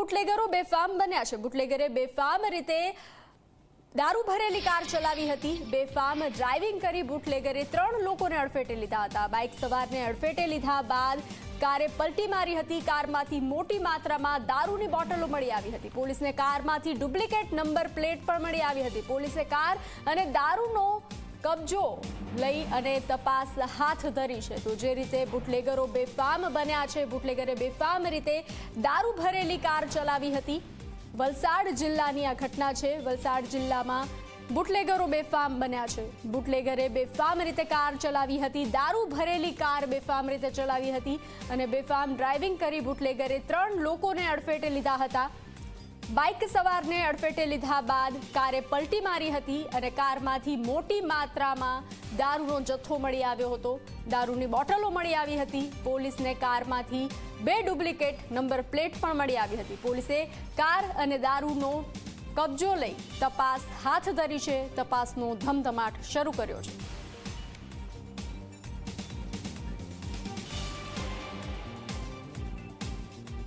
બુટલેગરો બેફામ બન્યા છે. બુટલેગરે બેફામ રીતે દારૂ ભરેલી કાર ચલાવી હતી. બેફામ ડ્રાઇવિંગ કરી બુટલેગરે ત્રણ લોકોને અડફેટે લીધા હતા. બાઇક સવારને અડફેટે લીધા બાદ કારે પલટી મારી હતી. કારમાંથી મોટી માત્રામાં દારૂની બોટલો મળી આવી હતી. પોલીસને કારમાંથી ડુપ્લિકેટ નંબર પ્લેટ પણ મળી આવી હતી. પોલીસે કાર અને દારૂનો કબજો લઈ અને તપાસ હાથ ધરી છે. તો જે રીતે બુટલેગરો બેફામ બન્યા છે, બુટલેગરે બેફામ રીતે દારૂ ભરેલી કાર ચલાવી હતી. વલસાડ જિલ્લાની આ ઘટના છે. વલસાડ જિલ્લામાં બુટલેગરો બેફામ બન્યા છે. બુટલેગરે બેફામ રીતે કાર ચલાવી હતી, દારૂ ભરેલી કાર બેફામ રીતે ચલાવી હતી અને બેફામ ડ્રાઇવિંગ કરી બુટલેગરે ત્રણ લોકોને અડફેટે લીધા હતા. બાઇક સવારને અડફેટે લીધા બાદ કારે પલટી મારી હતી અને કારમાંથી મોટી માત્રામાં દારૂનો જથ્થો મળી આવ્યો હતો. દારૂની બોટલો મળી આવી હતી. પોલીસને કારમાંથી બે ડુપ્લિકેટ નંબર પ્લેટ પણ મળી આવી હતી. પોલીસે કાર અને દારૂનો કબજો લઈ તપાસ હાથ ધરી છે. તપાસનો ધમધમાટ શરૂ કર્યો છે.